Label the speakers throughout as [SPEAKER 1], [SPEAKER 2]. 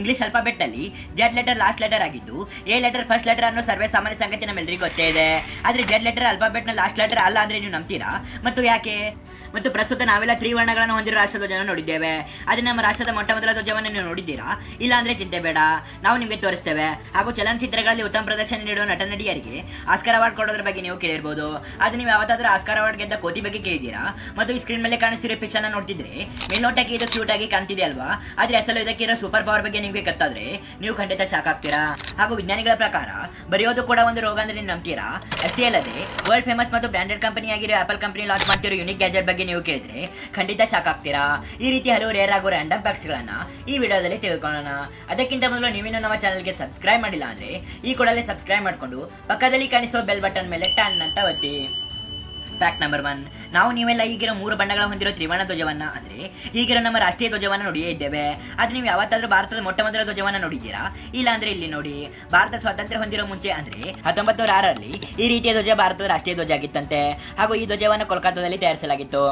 [SPEAKER 1] English alphabet ಅಲ್ಲಿ Z letter last letter ಆಗಿದ್ದು A letter first letter ಅನ್ನೋ ಸರ್ವೇ ಸಾಮಾನ್ಯ ಸಂಗತಿ ನಮ್ಮೆಲ್ಲರಿಗೂ ಗೊತ್ತೇ ಇದೆ. ಆದ್ರೆ ಜೆಡ್ ಲೆಟರ್ ಅಲ್ಫಾಬೆಟ್ನ ಲಾಸ್ಟ್ ಲೆಟರ್ ಅಲ್ಲ ಅಂದ್ರೆ ನೀವು ನಂಬ್ತೀರಾ? ಮತ್ತು ಯಾಕೆ? ಮತ್ತು ಪ್ರಸ್ತುತ ನಾವೆಲ್ಲ ತ್ರಿವರ್ಣಗಳನ್ನು ಹೊಂದಿರೋ ರಾಷ್ಟ್ರಧ್ವಜವನ್ನು ನೋಡಿದ್ದೇವೆ. ಅದೇ ನಮ್ಮ ರಾಷ್ಟ್ರದ ಮೊಟ್ಟ ಮೊದಲ ಧ್ವಜವನ್ನು ನೀವು ನೋಡಿದ್ದೀರಾ? ಇಲ್ಲ ಅಂದ್ರೆ ಚಿಂತೆ ಬೇಡ. ನಾವು ನಿಮಗೆ ತೋರಿಸ್ತೇವೆ. ಹಾಗೂ ಚಲನಚಿತ್ರಗಳಲ್ಲಿ ಉತ್ತಮ ಪ್ರದರ್ಶನ ನೀಡುವ ನಟ ನಟಿಯರಿಗೆ ಆಸ್ಕರ್ ಅವಾರ್ಡ್ ಕೊಡೋದ್ರ ಬಗ್ಗೆ ನೀವು ಕೇಳಿರ್ಬೋದು. ಅದು ನೀವು ಯಾವತ್ತಾದ್ರೂ ಆಸ್ಕರ್ ಅವಾರ್ಡ್ ಗೆದ್ದ ಕೋತಿ ಬಗ್ಗೆ ಕೇಳಿದ್ದೀರಾ? ಮತ್ತು ಈ ಸ್ಕ್ರೀನ್ ಮೇಲೆ ಕಾಣಿಸ್ತಿರೋ ಪಿಕ್ಚರ್ ನೋಡ್ತಿದ್ರೆ ಮೇಲ್ನೋಟಕ್ಕೆ ಇದು ಕ್ಯೂಟ್ ಆಗಿ ಕಾಣ್ತಿದೆ ಅಲ್ವಾ? ಆದ್ರೆ ಅಸಲು ಇದಕ್ಕಿರೋ ಸೂಪರ್ ಪವರ್ ಬಗ್ಗೆ ನಿಮಗೆ ಗೊತ್ತಾದ್ರೆ ನೀವು ಖಂಡಿತ ಶಾಕ್ ಆಗ್ತೀರಾ ಹಾಗೂ ವಿಜ್ಞಾನಿಗಳ ಪ್ರಕಾರ, ಬರೆಯೋದು ಕೂಡ ಒಂದು ರೋಗ ಅಂದ್ರೆ ನೀವು ನಂಬ್ತೀರಾ? ಅಷ್ಟೇ ಅಲ್ಲದೆ ವರ್ಲ್ಡ್ ಫೇಮಸ್ ಮತ್ತು ಬ್ರಾಂಡೆಡ್ ಕಂಪನಿ ಆಗಿರೋ ಆಪಲ್ ಕಂಪನಿ ಲಾಂಚ್ ಮಾಡ್ತಿರೋ ಯುನಿಕ್ ಗ್ಯಾಜೆಟ್ ಬಗ್ಗೆ ನೀವು ಕೇಳಿದ್ರೆ ಖಂಡಿತ ಶಾಕ್ ಆಗ್ತೀರಾ ಈ ರೀತಿ ಹಲವು ರೇರ್ ಆಗೋ ರ್ಯಾಂಡಮ್ ಗಳನ್ನ ಈ ವಿಡಿಯೋದಲ್ಲಿ ತಿಳ್ಕೊಳ್ಳೋಣ. ಅದಕ್ಕಿಂತ ಮೊದಲು ನೀವೇನು ನಮ್ಮ ಚಾನಲ್ಗೆ ಸಬ್ಸ್ಕ್ರೈಬ್ ಮಾಡಿಲ್ಲ ಅಂದ್ರೆ ಈ ಕೂಡಲೇ ಸಬ್ಸ್ಕ್ರೈಬ್ ಮಾಡ್ಕೊಂಡು ಪಕ್ಕದಲ್ಲಿ ಕಾಣಿಸೋ ಬೆಲ್ ಬಟನ್ ಮೇಲೆ ಟ್ಯಾನ್ ಅಂತ ಒತ್ತಿ. ಫ್ಯಾಕ್ಟ್ ನಂಬರ್ ಒನ್ ನಾವು ನೀವೆಲ್ಲ ಈಗಿರೋ ಮೂರು ಬಣ್ಣಗಳ ಹೊಂದಿರೋ ತ್ರಿವರ್ಣ ಧ್ವಜವನ್ನ, ಅಂದ್ರೆ ಈಗಿರೋ ನಮ್ಮ ರಾಷ್ಟ್ರೀಯ ಧ್ವಜವನ್ನ ನೋಡಿಯೇ ಇದ್ದೇವೆ. ಆದ್ರೆ ನೀವು ಯಾವತ್ತಾದ್ರೂ ಭಾರತದ ಮೊಟ್ಟ ಮೊದಲ ಧ್ವಜವನ್ನ ನೋಡಿದ್ದೀರಾ? ಇಲ್ಲ ಅಂದ್ರೆ ಇಲ್ಲಿ ನೋಡಿ, ಭಾರತ ಸ್ವಾತಂತ್ರ್ಯ ಹೊಂದಿರೋ ಮುಂಚೆ ಅಂದ್ರೆ ಹತ್ತೊಂಬತ್ತು ನೂರ ಆರರಲ್ಲಿ ಈ ರೀತಿಯ ಧ್ವಜ ಭಾರತದ ರಾಷ್ಟ್ರೀಯ ಧ್ವಜ ಆಗಿತ್ತಂತೆ. ಹಾಗೂ ಈ ಧ್ವಜವನ್ನು ಕೋಲ್ಕತ್ತಾದಲ್ಲಿ ತಯಾರಿಸಲಾಗಿತ್ತು.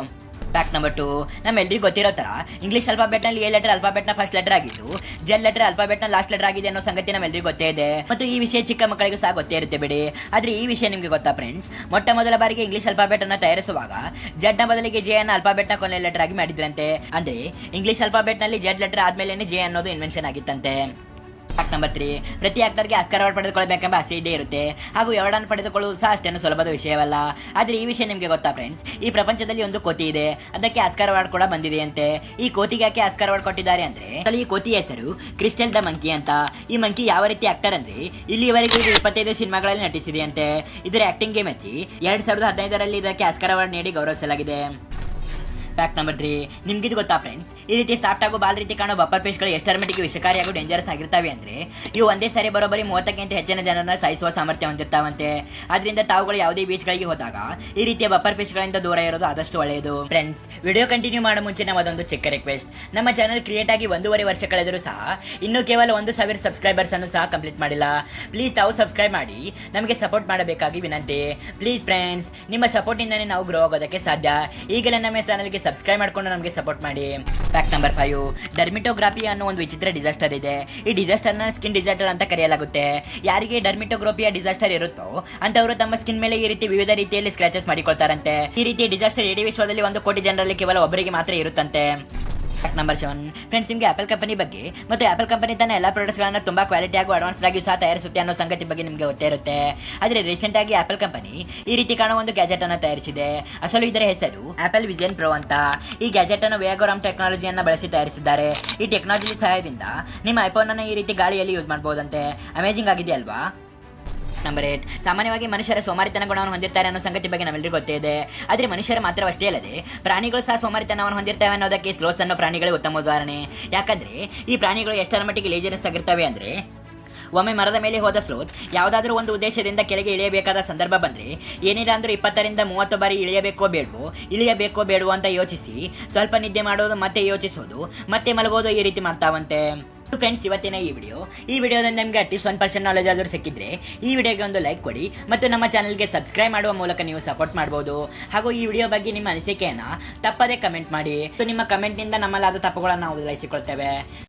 [SPEAKER 1] ಫ್ಯಾಕ್ಟ್ ನಂಬರ್ ಟು ನಮ್ಮೆಲ್ಲರಿಗೂ ಗೊತ್ತಿರೋ ಥರ ಇಂಗ್ಲಿಷ್ ಅಲ್ಫಾಬೆಟ್ನಲ್ಲಿ ಎ ಲೆಟರ್ ಅಲ್ಫಾಬೆಟ್ನ ಫಸ್ಟ್ ಲೆಟರ್ ಆಗಿದ್ದು ಜೆಲ್ ಲೆಟರ್ ಅಲ್ಫಾಬೆಟ್ನ ಲಾಸ್ಟ್ ಲೆಟರ್ ಆಗಿದೆ ಅನ್ನೋ ಸಂಗತಿ ನಮ್ಮೆಲ್ಲರಿಗೂ ಗೊತ್ತೇ ಇದೆ. ಮತ್ತು ಈ ವಿಷಯ ಚಿಕ್ಕ ಮಕ್ಕಳಿಗೂ ಸಹ ಗೊತ್ತೇ ಇರುತ್ತೆ ಬಿಡಿ. ಆದ್ರೆ ಈ ವಿಷಯ ನಿಮಗೆ ಗೊತ್ತಾ ಫ್ರೆಂಡ್ಸ್ ಮೊಟ್ಟ ಮೊದಲ ಬಾರಿಗೆ ಇಂಗ್ಲಿಷ್ ಅಲ್ಫಾಬೆಟ್ ಅನ್ನು ತಯಾರಿಸುವಾಗ ಜೆಡ್ನ ಬದಲಿಗೆ ಜೆ ಅನ್ನ ಅಲ್ಫಾಬೆಟ್ನ ಕೊನೆ ಲೆಟರ್ ಆಗಿ ಮಾಡಿದ್ರಂತೆ. ಅಂದ್ರೆ ಇಂಗ್ಲಿಷ್ ಅಲ್ಫಾಬೆಟ್ನಲ್ಲಿ ಜೆಡ್ ಲೆಟರ್ ಆದ್ಮೇಲೆ ಜೆ ಅನ್ನೋದು ಇನ್ವೆನ್ಷನ್ ಆಗಿತ್ತಂತೆ. ಫ್ಯಾಕ್ಟ್ ನಂಬರ್ ತ್ರೀ ಪ್ರತಿ ಆಕ್ಟರ್ಗೆ ಆಸ್ಕರ್ ಅವಾರ್ಡ್ ಪಡೆದುಕೊಳ್ಳಬೇಕೆಂಬ ಆಸೆ ಇದೇ ಇರುತ್ತೆ. ಹಾಗೂ ಅವಾರ್ಡನ್ನು ಪಡೆದುಕೊಳ್ಳುವುದು ಸಹ ಅಷ್ಟೇನು ಸುಲಭದ ವಿಷಯವಲ್ಲ. ಆದರೆ ಈ ವಿಷಯ ನಿಮಗೆ ಗೊತ್ತಾ ಫ್ರೆಂಡ್ಸ್ ಈ ಪ್ರಪಂಚದಲ್ಲಿ ಒಂದು ಕೋತಿ ಇದೆ. ಅದಕ್ಕೆ ಆಸ್ಕರ್ ಅವಾರ್ಡ್ ಕೂಡ ಬಂದಿದೆಯಂತೆ. ಈ ಕೋತಿಗೆ ಯಾಕೆ ಆಸ್ಕರ್ ಅವಾರ್ಡ್ ಕೊಟ್ಟಿದ್ದಾರೆ ಅಂದ್ರೆ ಈ ಕೋತಿ ಹೆಸರು ಕ್ರಿಸ್ಟಲ್ ದ ಮಂಕಿ ಅಂತ. ಈ ಮಂಕಿ ಯಾವ ರೀತಿ ಆಕ್ಟರ್ ಅಂದ್ರೆ, ಇಲ್ಲಿವರೆಗೂ ಇದು ಇಪ್ಪತ್ತೈದು ಸಿನಿಮಾಗಳಲ್ಲಿ ನಟಿಸಿದೆಯಂತೆ. ಇದರ ಆಕ್ಟಿಂಗ್ಗೆ ಮೆಚ್ಚಿ ಎರಡ್ ಸಾವಿರದ ಹದಿನೈದರಲ್ಲಿ ಇದಕ್ಕೆ ಆಸ್ಕರ್ ಅವಾರ್ಡ್ ನೀಡಿ ಗೌರವಿಸಲಾಗಿದೆ. ಫ್ಯಾಕ್ಟ್ ನಂಬರ್ ತ್ರೀ ನಿಮ್ಗಿದು ಗೊತ್ತಾ ಫ್ರೆಂಡ್ಸ್ ಈ ರೀತಿ ಸಾಫ್ಟ್ ಆಗೋ ಬಾಲ್ ರೀತಿ ಕಾಣೋ ಬಪ್ಪರ್ ಪೇಸ್ಗಳು ಎಷ್ಟರ ಮಟ್ಟಿಗೆ ವಿಷಕಾರಿ ಹಾಗೂ ಡೇಂಜರಸ್ ಆಗಿರ್ತಾವೆ ಅಂದ್ರೆ, ಇವು ಒಂದೇ ಸಾರಿ ಬರೋಬ್ಬರಿ ಮೂವತ್ತಕ್ಕಿಂತ ಹೆಚ್ಚಿನ ಜನರನ್ನ ಸಾಯಿಸುವ ಸಾಮರ್ಥ್ಯ ಹೊಂದಿರ್ತಾವಂತೆ. ಅದರಿಂದ ತಾವುಗಳು ಯಾವುದೇ ಬೀಚ್ಗಳಿಗೆ ಹೋದಾಗ ಈ ರೀತಿಯ ಬಪ್ಪರ್ ಪೇಸ್ಗಳಿಂದ ದೂರ ಇರೋದು ಆದಷ್ಟು ಒಳ್ಳೆಯದು. ಫ್ರೆಂಡ್ಸ್ ವಿಡಿಯೋ ಕಂಟಿನ್ಯೂ ಮಾಡೋ ಮುಂಚೆ ನಾವು ಚಿಕ್ಕ ರಿಕ್ವೆಸ್ಟ್ ನಮ್ಮ ಚಾನಲ್ ಕ್ರಿಯೇಟ್ ಆಗಿ ಒಂದೂವರೆ ವರ್ಷ ಕಳೆದರೂ ಸಹ ಇನ್ನೂ ಕೇವಲ ಒಂದು ಸಾವಿರ ಸಬ್ಸ್ಕ್ರೈಬರ್ಸ್ ಅನ್ನು ಸಹ ಕಂಪ್ಲೀಟ್ ಮಾಡಿಲ್ಲ. ಪ್ಲೀಸ್ ತಾವು ಸಬ್ಸ್ಕ್ರೈಬ್ ಮಾಡಿ, ನಮಗೆ ಸಪೋರ್ಟ್ ಮಾಡಬೇಕಾಗಿ ವಿನಂತಿ. ಪ್ಲೀಸ್ ಫ್ರೆಂಡ್ಸ್ ನಿಮ್ಮ ಸಪೋರ್ಟಿಂದನೇ ನಾವು ಗ್ರೋ ಆಗೋದಕ್ಕೆ ಸಾಧ್ಯ. ಈಗಲೇ ನಮ್ಮ ಚಾನಲ್ಗೆ ಸಬ್ಸ್ಕ್ರೈಬ್ ಮಾಡ್ಕೊಂಡು ನಮಗೆ ಸಪೋರ್ಟ್ ಮಾಡಿ. ಫ್ಯಾಕ್ಟ್ ನಂಬರ್ ಫೈವ್ ಡರ್ಮಿಟೋಗ್ರಾಫಿ ಅನ್ನೋ ಒಂದು ವಿಚಿತ್ರ ಡಿಸಾಸ್ಟರ್ ಇದೆ. ಈ ಡಿಸಾಸ್ಟರ್ನ ಸ್ಕಿನ್ ಡಿಸಾಸ್ಟರ್ ಅಂತ ಕರೆಯಲಾಗುತ್ತೆ. ಯಾರಿಗೆ ಡರ್ಮಿಟೋಗ್ರಾಫಿಯ ಡಿಸಾಸ್ಟರ್ ಇರುತ್ತೋ ಅಂತವರು ತಮ್ಮ ಸ್ಕಿನ್ ಮೇಲೆ ಈ ರೀತಿ ವಿವಿಧ ರೀತಿಯಲ್ಲಿ ಸ್ಕ್ರಾಚಸ್ ಮಾಡಿಕೊಳ್ತಾರಂತೆ. ಈ ರೀತಿ ಡಿಸಾಸ್ಟರ್ ಇಡೀ ವಿಶ್ವದಲ್ಲಿ ಒಂದು ಕೋಟಿ ಜನರಲ್ಲಿ ಕೇವಲ ಒಬ್ಬರಿಗೆ ಮಾತ್ರ ಇರುತ್ತಂತೆ. ನಂಬರ್ ಸೆವೆನ್ ಫ್ರೆಂಡ್ಸ್ ನಿಮಗೆ ಆಪಲ್ ಕಂಪನಿ ಬಗ್ಗೆ ಮತ್ತು ಆಪಲ್ ಕಂಪನಿ ತನ್ನ ಎಲ್ಲ ಪ್ರಾಡಕ್ಟ್ಸ್ಗಳನ್ನು ತುಂಬಾ ಕ್ವಾಲಿಟಿ ಹಾಗೂ ಅಡ್ವಾನ್ಸ್ ಆಗಿ ಸಹ ತಯಾರಿಸುತ್ತೆ ಅನ್ನೋ ಸಂಗತಿ ಬಗ್ಗೆ ನಿಮಗೆ ಗೊತ್ತೇ ಇರುತ್ತೆ. ಆದರೆ ರೀಸೆಂಟ್ ಆಗಿ ಆಪಲ್ ಕಂಪನಿ ಈ ರೀತಿ ಕಾಣೋ ಒಂದು ಗ್ಯಾಜೆಟ್ ಅನ್ನು ತಯಾರಿಸಿದೆ. ಅಸಲು ಇದರ ಹೆಸರು ಆಪಲ್ ವಿಜನ್ ಪ್ರೋ ಅಂತ. ಈ ಗ್ಯಾಜೆಟ್ ಅನ್ನು ವೇಗೋರಾಮ್ ಟೆಕ್ನಾಲಜಿಯನ್ನು ಬಳಸಿ ತಯಾರಿಸಿದ್ದಾರೆ. ಈ ಟೆಕ್ನಾಲಜಿ ಸಹಾಯದಿಂದ ನಿಮ್ಮ ಐಫೋನ್ ಅನ್ನು ಈ ರೀತಿ ಗಾಳಿಯಲ್ಲಿ ಯೂಸ್ ಮಾಡಬಹುದಂತೆ ಅಮೇಜಿಂಗ್ ಆಗಿದೆ ಅಲ್ವಾ ನಂಬರ್ ಏಟ್ ಸಾಮಾನ್ಯವಾಗಿ ಮನುಷ್ಯರ ಸೋಮಾರಿತನ ಗುಣವನ್ನು ಹೊಂದಿರ್ತಾರೆ ಅನ್ನೋ ಸಂಗತಿ ಬಗ್ಗೆ ನಮ್ಮೆಲ್ಲರಿಗೂ ಗೊತ್ತೇ ಇದೆ. ಆದರೆ ಮನುಷ್ಯರ ಮಾತ್ರವಷ್ಟೇ ಅಲ್ಲದೆ, ಪ್ರಾಣಿಗಳು ಸಹ ಸೋಮಾರಿತನವನ್ನು ಹೊಂದಿರ್ತವೆ ಅನ್ನೋದಕ್ಕೆ ಸ್ಲೋತ್ಸ್ ಅನ್ನೋ ಪ್ರಾಣಿಗಳೇ ಉತ್ತಮ ಉದಾಹರಣೆ. ಯಾಕಂದ್ರೆ ಈ ಪ್ರಾಣಿಗಳು ಎಷ್ಟರ ಮಟ್ಟಿಗೆ ಲೇಜರಸ್ ಆಗಿರ್ತವೆ ಅಂದ್ರೆ, ಒಮ್ಮೆ ಮರದ ಮೇಲೆ ಹೋದ ಸ್ಲೋತ್ ಯಾವುದಾದ್ರೂ ಒಂದು ಉದ್ದೇಶದಿಂದ ಕೆಳಗೆ ಇಳಿಯಬೇಕಾದ ಸಂದರ್ಭ ಬಂದರೆ, ಏನಿಲ್ಲ ಅಂದರೂ ಇಪ್ಪತ್ತರಿಂದ ಮೂವತ್ತು ಬಾರಿ ಇಳಿಯಬೇಕೋ ಬೇಡವೋ ಇಳಿಯಬೇಕೋ ಬೇಡವೋ ಅಂತ ಯೋಚಿಸಿ, ಸ್ವಲ್ಪ ನಿದ್ದೆ ಮಾಡೋದು ಮತ್ತೆ ಯೋಚಿಸೋದು, ಮತ್ತೆ ಮಲಗೋದು ಈ ರೀತಿ ಮಾಡ್ತಾವಂತೆ. ಫ್ರೆಂಡ್ಸ್ ಇವತ್ತಿನ ಈ ವಿಡಿಯೋ ಈ ವಿಡಿಯೋದಲ್ಲಿ ನಿಮಗೆ ಅಟ್ಲೀಸ್ಟ್ ಒನ್ ಪರ್ಸೆಂಟ್ ನಾಲೆಜ್ ಆದರೂ ಸಿಕ್ಕಿದ್ರೆ ಈ ವಿಡಿಯೋಗೆ ಒಂದು ಲೈಕ್ ಕೊಡಿ ಮತ್ತು ನಮ್ಮ ಚಾನಲ್ಗೆ ಸಬ್ಸ್ಕ್ರೈಬ್ ಮಾಡುವ ಮೂಲಕ ನೀವು ಸಪೋರ್ಟ್ ಮಾಡ್ಬೋದು. ಹಾಗೂ ಈ ವಿಡಿಯೋ ಬಗ್ಗೆ ನಿಮ್ಮ ಅನಿಸಿಕೆಯನ್ನು ತಪ್ಪದೇ ಕಮೆಂಟ್ ಮಾಡಿ. ನಿಮ್ಮ ಕಮೆಂಟ್ನಿಂದ ನಮ್ಮಲ್ಲಾದ ತಪ್ಪುಗಳನ್ನು ನಾವು ಬದಲಾಯಿಸಿಕೊಳ್ತೇವೆ